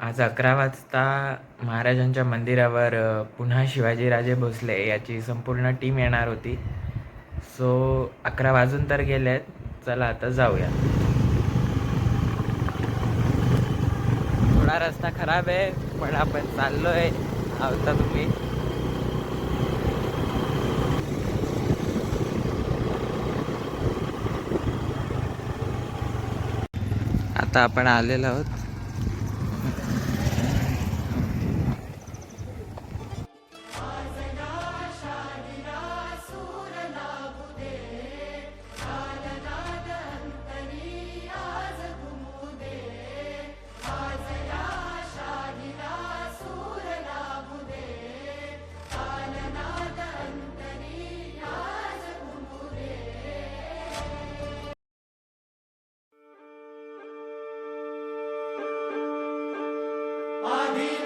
आज अकरा वाजता महाराजांच्या मंदिरावर पुन्हा शिवाजीराजे भोसले याची संपूर्ण टीम येणार होती. सो अकरा वाजून तर गेले आहेत चला आता जाऊया. थोडा रस्ता खराब आहे पण आपण चाललोय. आवता तुम्ही. आता आपण आलेलो आहोत. Amina.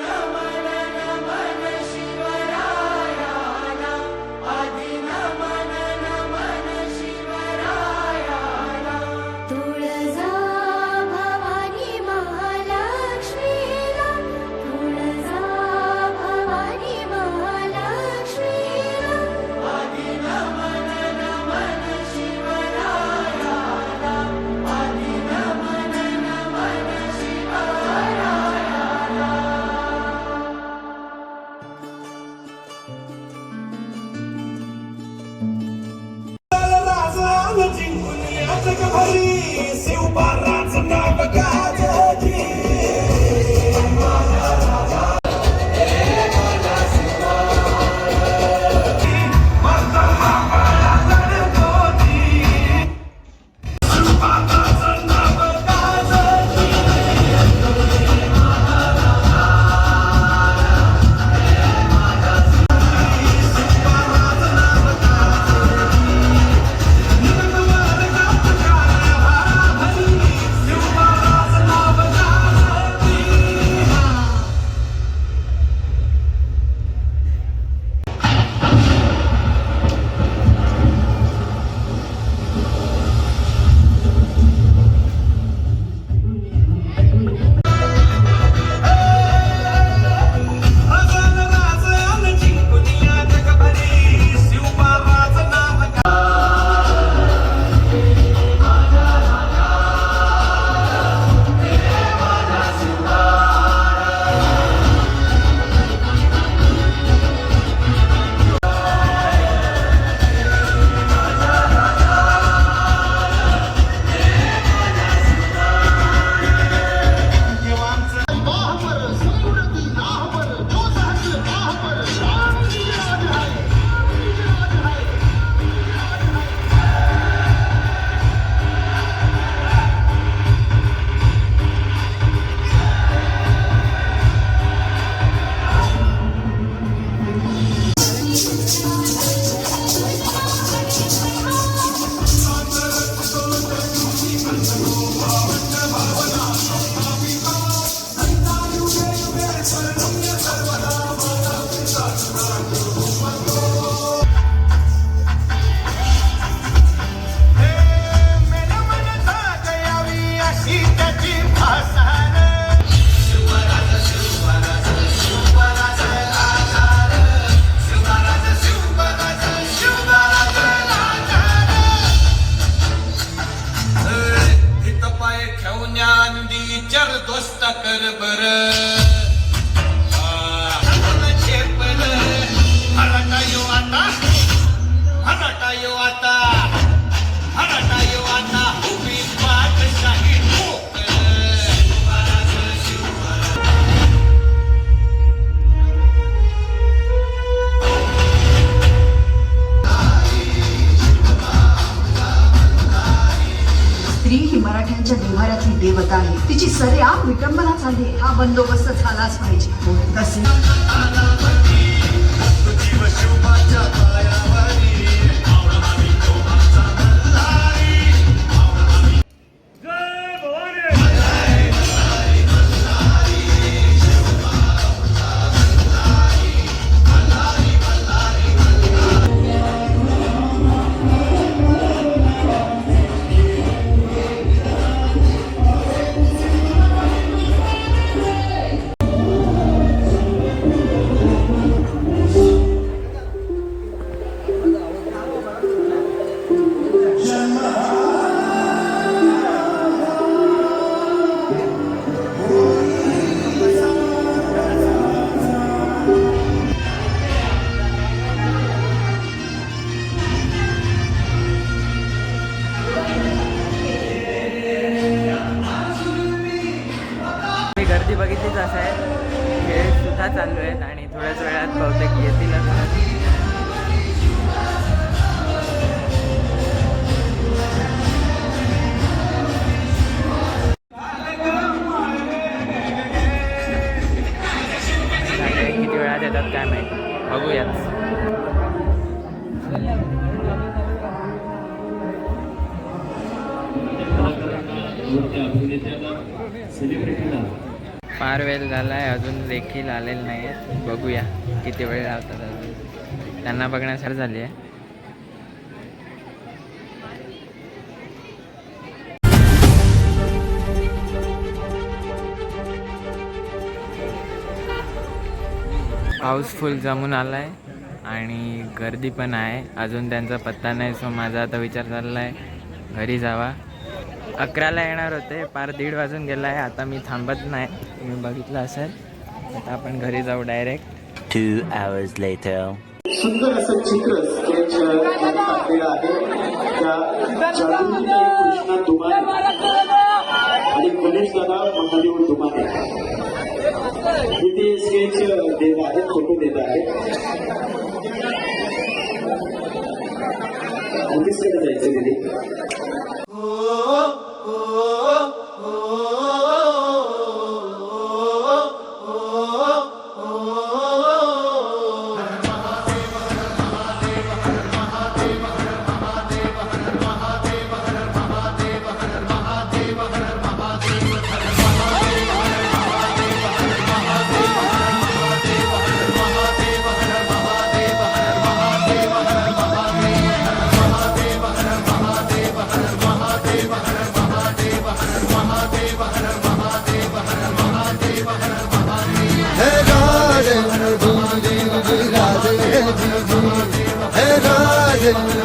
देवता आहे. तिची सरेआम विटंबना झाली हा बंदोबस्त झालाच पाहिजे. हो, फार वेळ झाला आहे अजून देखील आलेले नाही आहेत बघूया किती वेळ लावतात अजून. त्यांना बघण्यासारखं झाली आहे पाऊस फुल जमून आला आहे आणि गर्दी पण आहे. अजून त्यांचा पत्ता नाही सो माझा आता विचार चालला आहे घरी जावा. अकराला येणार होते. पार दीड वाजून गेला आहे. आता मी थांबत नाही. तुम्ही बघितलं असेल. आता आपण घरी जाऊ डायरेक्ट Two hours later. सुंदर असं चित्र स्केच त्यांनी काढलेलं आहे. त्या जागृतीताई कृष्णा दुमाने आणि गणेश दादा महादेव दुमाने ते स्केच देत आहेत फोटो देत ऑफिसकडे जायचं तिथे 세요